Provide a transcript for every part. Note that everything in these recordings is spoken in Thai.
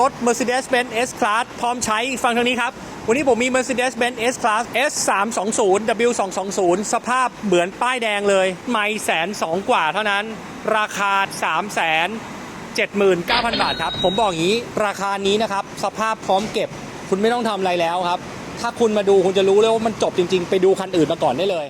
รถ Mercedes-Benz S-Class พร้อมใช้ฟังทางนี้ครับ วันนี้ผมมี Mercedes-Benz S-Class S320 W220 สภาพเหมือนป้ายแดงเลย ไม่แสนสองกว่าเท่านั้น ราคา3แสน79,000 บาทครับ ผมบอกอย่างนี้ราคานี้นะครับ สภาพพร้อมเก็บ คุณไม่ต้องทำอะไรแล้วครับ ถ้าคุณมาดูคุณจะรู้เลยว่ามันจบจริง ๆ ไปดูคันอื่นมาก่อนได้เลย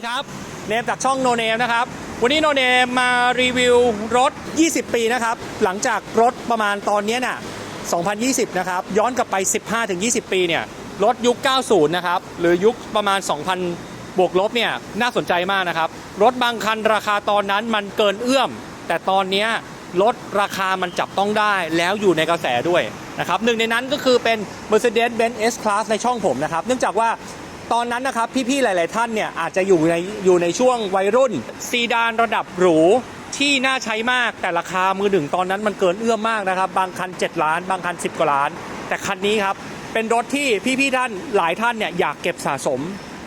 ดีครับ เนมจากช่องโนเนมนะครับ วันนี้โนเนมมารีวิวรถ 20 ปีนะครับ หลังจากรถประมาณตอนนี้น่ะ 2020 นะครับ ย้อนกลับไป 15-20 ปีเนี่ย รถยุค 90 นะครับ หรือยุคประมาณ 2,000 บวกลบเนี่ย น่าสนใจมากนะครับ รถบางคันราคาตอนนั้นมันเกินเอื้อม แต่ตอนนี้รถราคามันจับต้องได้แล้วอยู่ในกระแสด้วยนะครับหนึ่งในนั้นก็คือเป็น Mercedes-Benz S-Class ในช่องผมนะครับ เนื่องจากว่า ตอนนั้นนะครับพี่ๆหลาย ๆ ท่านเนี่ยอาจจะอยู่ในอยู่ในช่วงวัยรุ่น ซีดานระดับหรูที่น่าใช้มากแต่ราคามือหนึ่งตอนนั้นมันเกินเอื้อมมากนะครับ บางคัน 7 ล้าน บางคัน 10 กว่าล้าน แต่คันนี้ครับ เป็นรถที่พี่ๆท่านหลายท่านเนี่ยอยากเก็บสะสม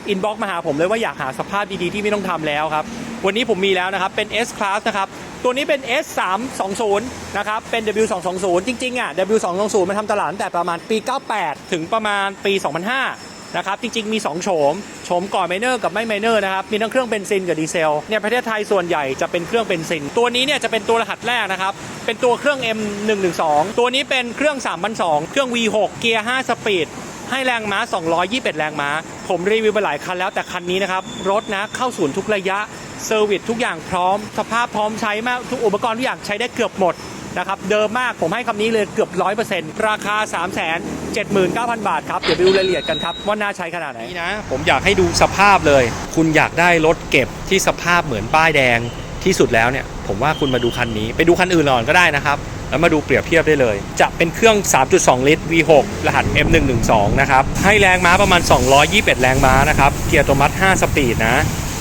อินบ็อกมาหาผมเลยว่าอยากหาสภาพดีๆ ที่ไม่ต้องทำแล้วครับ วันนี้ผมมีแล้วนะครับ เป็น S Class นะครับ ตัวนี้เป็น S 3 2 0นะครับ เป็น W 2 2 0จริงๆอะ W 2 2 0มันทำตลาดตั้งแต่ประมาณปี 98 ถึงประมาณปี 2005 นะครับจริง ๆ มี 2 โฉมโฉมก่อนไมเนอร์กับไม่ไมเนอร์นะครับมีทั้งเครื่องเบนซินกับดีเซลเนี่ยประเทศไทยส่วนใหญ่จะเป็นเครื่องเบนซิน ตัวนี้เนี่ยจะเป็นตัวรหัสแรกนะครับเป็นตัวเครื่อง M112 ตัวนี้เป็นเครื่อง3,200เครื่อง V6 เกียร์5สปีดให้แรงม้า 221 แรงม้า ผมรีวิวไปหลายคันแล้วแต่คันนี้นะครับ รถนะเข้าศูนย์ทุกระยะ เซอร์วิสทุกอย่างพร้อม สภาพพร้อมใช้มากทุกอุปกรณ์ทุกอย่างใช้ได้เกือบหมด นะครับเดิมมากผมให้คำนี้เลยเกือบ 100%ราคา 3 7 9 0 0 0 บาทครับ เดี๋ยวไปดูรายละเอียดกันครับ ว่าน่าใช้ขนาดไหน นี่นะ ผมอยากให้ดูสภาพเลย คุณอยากได้รถเก็บที่สภาพเหมือนป้ายแดงที่สุดแล้วเนี่ย ผมว่าคุณมาดูคันนี้ ไปดูคันอื่นก่อนก็ได้นะครับ แล้วมาดูเปรียบเทียบได้เลย จะเป็นเครื่อง 3.2 ลิตร V6 รหัส M112 นะครับ ให้แรงม้าประมาณ 221 แรงม้านะครับ เกียร์ออโตมัติ5สปีดนะ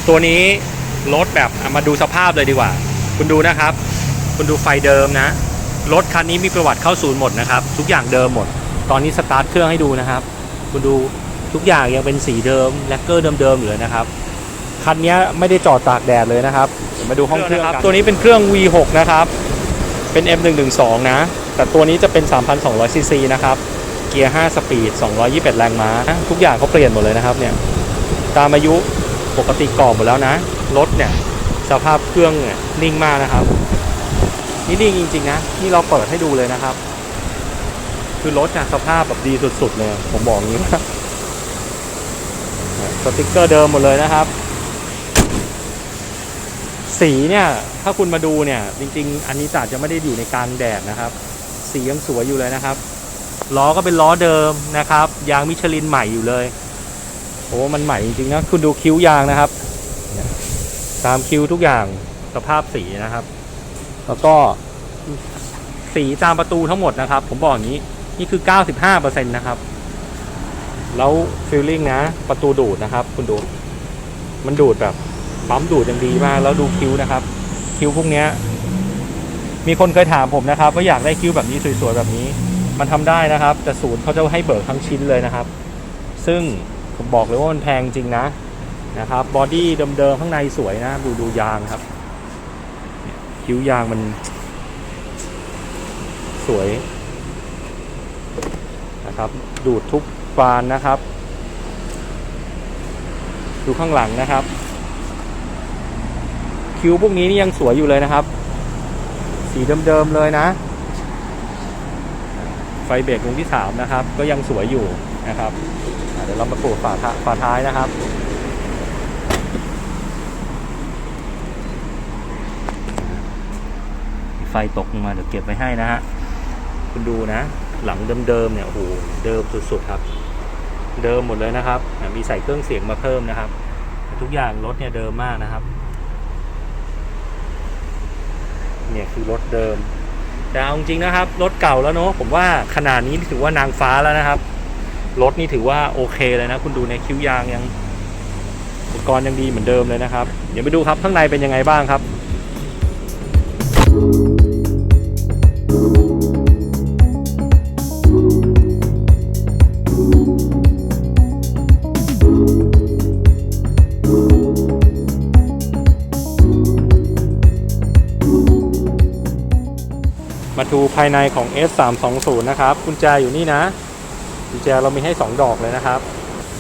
ตัวนี้รถแบบมาดูสภาพเลยดีกว่า คุณดูนะครับ คุณดูไฟเดิมนะ รถคันนี้มีประวัติเข้าศูนย์หมดนะครับ ทุกอย่างเดิมหมด ตอนนี้สตาร์ทเครื่องให้ดูนะครับ คุณดูทุกอย่างยังเป็นสีเดิมแลกเกอร์เดิมๆอยู่เลยนะครับ คันนี้ไม่ได้จอดตากแดดเลยนะครับเดี๋ยวมาดูห้องเครื่องกันตัวนี้เป็นเครื่อง V6 นะครับ เป็น M112 นะ แต่ตัวนี้จะเป็น 3,200ซีซีนะครับ เกียร์ 5 สปีด 221 แรงม้า ทุกอย่างเขาเปลี่ยนหมดเลยนะครับเนี่ย ตามอายุปกติกรอบหมดแล้วนะ รถเนี่ย สภาพเครื่องเนี่ยนิ่งมากนะครับ นี่นิ่งจริง ๆ นะนี่เราเปิดให้ดูเลยนะครับ คือรถนี่ยสภาพแบบดีสุด ๆ เลย ผมบอกอย่างนี้ว่าสติกเกอร์เดิมหมดเลยนะครับ สีเนี่ย ถ้าคุณมาดูเนี่ย จริง ๆ อันนี้อาจจะไม่ได้อยู่ในกางแดดนะครับ สียังสวยอยู่เลยนะครับล้อก็เป็นล้อเดิมนะครับ ยางมิชลินใหม่อยู่เลยโอ้มันใหม่จริงๆนะคุณดูคิ้วยางนะครับ ตามคิ้วทุกอย่างสภาพสีนะครับ แล้วก็สีตามประตูทั้งหมดนะครับ ผมบอกอย่างนี้นี่คือ 95%นะครับ แล้วฟิลลิ่งนะ ประตูดูดนะครับ คุณดู มันดูดแบบปั๊มดูดอย่างดีมาก แล้วดูคิ้วนะครับ คิ้วพวกเนี้ยมีคนเคยถามผมนะครับ ว่าอยากได้คิ้วแบบนี้สวยๆแบบนี้ มันทำได้นะครับ แต่ศูนย์เขาจะให้เบิกทั้งชิ้นเลยนะครับ ซึ่งผมบอกเลยว่ามันแพงจริงนะนะครับบอดี้เดิมๆข้างในสวยนะ ดูดูยางครับ คิ้วยางมัน สวยนะครับ ดูดทุกบานนะครับ ดูข้างหลังนะครับ คิ้วพวกนี้นี่ยังสวยอยู่เลยนะครับ สีเดิมๆเลยนะ ไฟเบรกวงที่สามนะครับ ก็ยังสวยอยู่นะครับเดี๋ยวเรามาปูดฝาท้าฝาท้ายนะครับ ไฟตกมาเดี๋ยวเก็บไว้ให้นะฮะคุณดูนะ หลังเดิมๆเนี่ยโอ้โหเดิมสุดๆครับ เดิมหมดเลยนะครับ มีใส่เครื่องเสียงมาเพิ่มนะครับ ทุกอย่างรถเนี่ยเดิมมากนะครับ เนี่ยคือรถเดิมแต่เอาจริงนะครับ รถเก่าแล้วเนาะผมว่าขนาดนี้ถือว่านางฟ้าแล้วนะครับ รถนี่ถือว่าโอเคเลยนะ คุณดูในคิ้วยางยังอุปกรณ์ยังดีเหมือนเดิมเลยนะครับ เดี๋ยวไปดูครับข้างในเป็นยังไงบ้างครับ ดูภายในของ S 3 2 0 นะครับกุญแจอยู่นี่นะกุญแจเรามีให้ 2 ดอกเลยนะครับ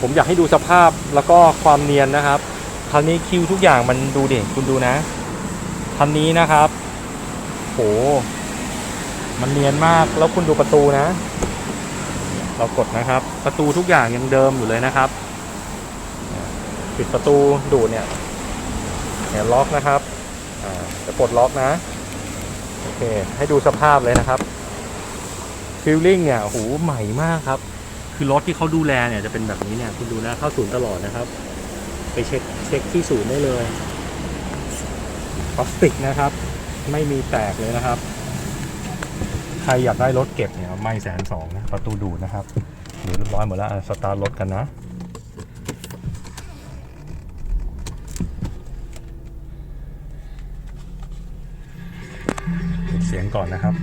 ผมอยากให้ดูสภาพแล้วก็ความเนียนนะครับคันนี้คิวทุกอย่างมันดูเด่นคุณดูนะคันนี้นะครับ โห มันเนียนมากแล้วคุณดูประตูนะ เรากดนะครับ ประตูทุกอย่างยังเดิมอยู่เลยนะครับปิดประตูดูเนี่ยเนี่ยล็อกนะครับจะปลดล็อกนะ โอเค ให้ดูสภาพเลยนะครับฟิลลิ่งเนี่ยโอ้โหใหม่มากครับ คือรถที่เขาดูแลเนี่ยจะเป็นแบบนี้เนี่ยคุณดูนะเข้าศูนย์ตลอดนะครับ ไปเช็คเช็คที่ศูนย์ได้เลยพลาสติกนะครับ ไม่มีแตกเลยนะครับ ใครอยากได้รถเก็บเนี่ยไม่แสนสองนะประตูดูนะครับเดี๋ยวเรียบร้อยหมดแล้วสตาร์ทรถกันนะ ปิดเสีย งก่อนนะครับ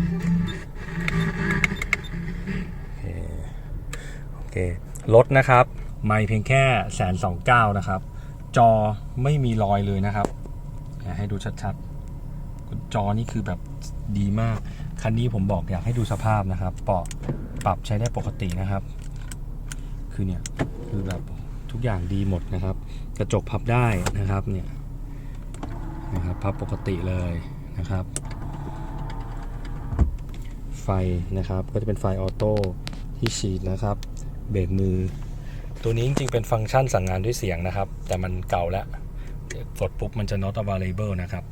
โอเครถนะครับ ไม่เพียงแค่แสนสองเก้านะครับ จอไม่มีรอยเลยนะครับ ให้ดูชัดๆ จอนี่คือแบบดีมาก คันนี้ผมบอกอยากให้ดูสภาพนะครับเบาะปรับใช้ได้ปกตินะครับ คือเนี่ยคือแบบทุกอย่างดีหมดนะครับ กระจกพับได้นะครับเนี่ยนะครับพับปกติเลยนะครับ ฟนะครับ ก็จะเป็นไฟออโต้ที่ฉีดนะครับ เบรกมือ ตัวนี้จริงๆเป็นฟังก์ชันสั่งงานด้วยเสียงนะครับ แต่มันเก่าแล้วกดปุ๊บมันจะ not available นะครับ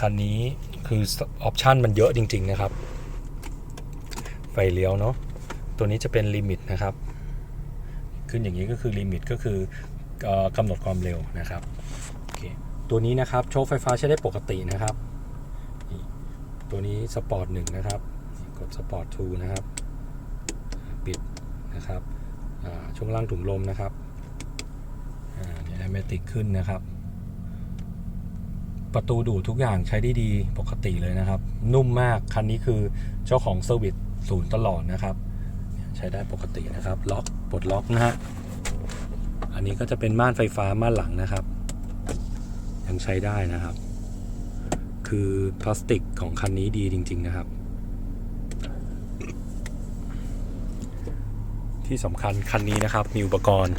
คันนี้คือออปชันมันเยอะจริง ๆ นะครับ ไฟเลี้ยวเนาะตัวนี้จะเป็นลิมิตนะครับ ขึ้นอย่างนี้ก็คือลิมิตก็คือกำหนดความเร็วนะครับโอเคตัวนี้นะครับ โชคไฟฟ้าใช้ได้ปกตินะครับ ตัวนี้สปอร์ตหนึ่งนะครับ กดสปอร์ต2นะครับ ปิดนะครับช่วงล่างถุงลมนะครับอ่าเนี่ยแมติกขึ้นนะครับ ประตูดูดทุกอย่างใช้ได้ดีปกติเลยนะครับ นุ่มมาก คันนี้คือเจ้าของเซอร์วิสศูนย์ตลอดนะครับ ใช้ได้ปกตินะครับ ล็อกปลดล็อกนะฮะอันนี้ก็จะเป็นม่านไฟฟ้าม่านหลังนะครับ ยังใช้ได้นะครับ คือพลาสติกของคันนี้ดีจริง ๆ นะครับ ที่สำคัญคันนี้นะครับ มีอุปกรณ์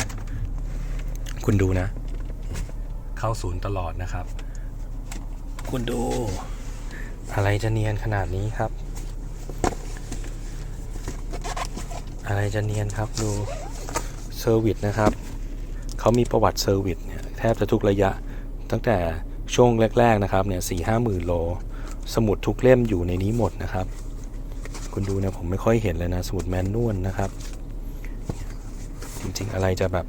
คุณดูนะ เข้าศูนย์ตลอดนะครับ คุณดู อะไรจะเนียนขนาดนี้ครับ อะไรจะเนียนครับดูเซอร์วิสนะครับเขามีประวัติเซอร์วิสเนี่ยแทบจะทุกระยะตั้งแต่ ช่วงแรก ๆ นะครับเนี่ยสี่ห้าหมื่นโล สมุดทุกเล่มอยู่ในนี้หมดนะครับ คุณดูนะผมไม่ค่อยเห็นเลยนะ สมุดแมนนวลนะครับ จริงๆอะไรจะแบบ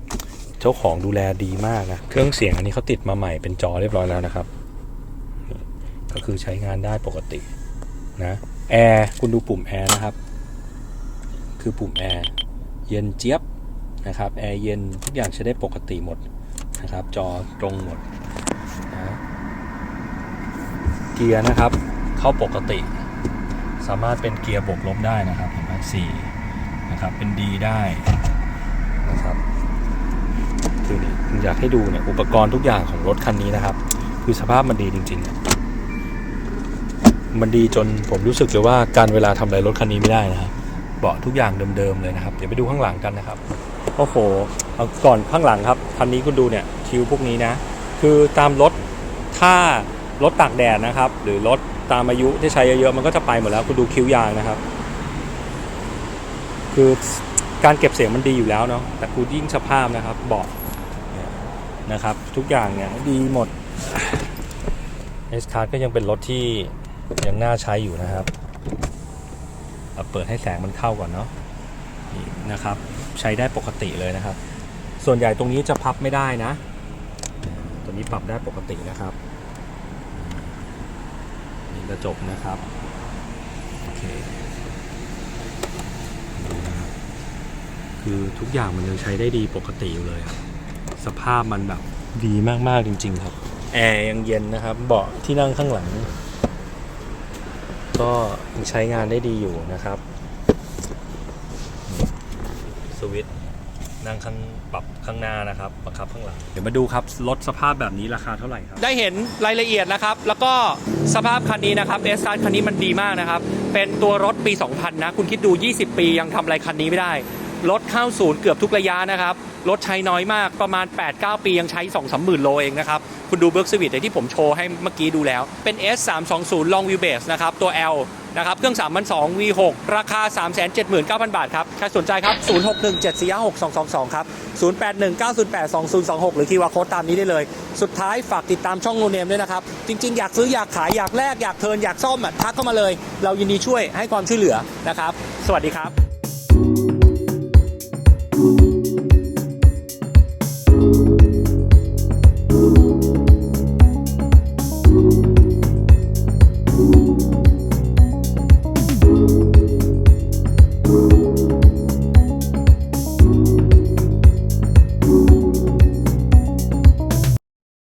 เจ้าของดูแลดีมากนะ เครื่องเสียงอันนี้เขาติดมาใหม่เป็นจอเรียบร้อยแล้วนะครับ ก็คือใช้งานได้ปกตินะแอร์คุณดูปุ่มแอร์นะครับ คือปุ่มแอร์เย็นเจี๊ยบนะครับแอร์เย็นทุกอย่างใช้ได้ปกติหมดนะครับ จอตรงหมดนะ เกียร์นะครับ เข้าปกติ สามารถเป็นเกียร์บวกลบได้นะครับเห็นไหมสี่นะครับเป็นดีได้นะครับคือนี่อยากให้ดูเนี่ยอุปกรณ์ทุกอย่างของรถคันนี้นะครับ คือสภาพมันดีจริงๆ มันดีจนผมรู้สึกเลยว่าการเวลาทำอะไรรถคันนี้ไม่ได้นะครับเบาะทุกอย่างเดิมๆเลยนะครับ เดี๋ยวไปดูข้างหลังกันนะครับโอ้โหก่อนข้างหลังครับคันนี้คุณดูเนี่ยคิวพวกนี้นะ คือตามรถถ้า รถตากแดดนะครับ หรือรถตามอายุที่ใช้เยอะๆมันก็จะไปหมดแล้ว คุณดูคิ้วยางนะครับ คือการเก็บเสียงมันดีอยู่แล้วเนาะแต่คุณยิ่งสภาพนะครับเบาะนะครับ ทุกอย่างเนี่ยดีหมดเอสคาร์ก็ยังเป็นรถที่ยังน่าใช้อยู่นะครับเอาเปิดให้แสงมันเข้าก่อนเนาะนี่นะครับ ใช้ได้ปกติเลยนะครับ ส่วนใหญ่ตรงนี้จะพับไม่ได้นะ ตัวนี้ปรับได้ปกตินะครับ ระจกนะครับโอเคดูนะครับคือทุกอย่างมันยังใช้ได้ดีปกติอยู่เลยครับสภาพมันแบบดีมากๆจริง ๆ ครับแอร์ยังเย็นนะครับเบาะที่นั่งข้างหลัง ก็ยังใช้งานได้ดีอยู่นะครับ สวิตช์ นั่งข้างปรับข้างหน้านะครับบังคับข้างหลัง เดี๋ยวมาดูครับรถสภาพแบบนี้ราคาเท่าไหร่ครับ ได้เห็นรายละเอียดนะครับ แล้วก็สภาพคันนี้นะครับเอสคาร์คันนี้มันดีมากนะครับ เป็นตัวรถปี 2000 นะ คุณคิดดู 20 ปียังทำอะไรคันนี้ไม่ได้ รถเข้าศูนย์เกือบทุกระยะนะครับ รถใช้น้อยมากประมาณ 8-9 ปียังใช้ 2 3 0 0 0 0โลเองนะครับ คุณดูเบิร์กสวิตที่ผมโชว์ให้เมื่อกี้ดูแล้ว เป็น S 3 2 0 Long Wheelbase นะครับตัว L นะครับ เครื่อง 3 2 0 V6 ราคา 379,000 บาทครับ ใครสนใจครับ 0617456222 ครับ 0819082026 หรือคีย์วาโค้ดตามนี้ได้เลย สุดท้ายฝากติดตามช่องโนเนมด้วยนะครับ จริง ๆ อยากซื้ออยากขายอยากแลกอยากเทินอยากซ่อมอะทักเข้ามาเลย เรายินดีช่วยให้ความช่วยเหลือนะครับ สวัสดีครับ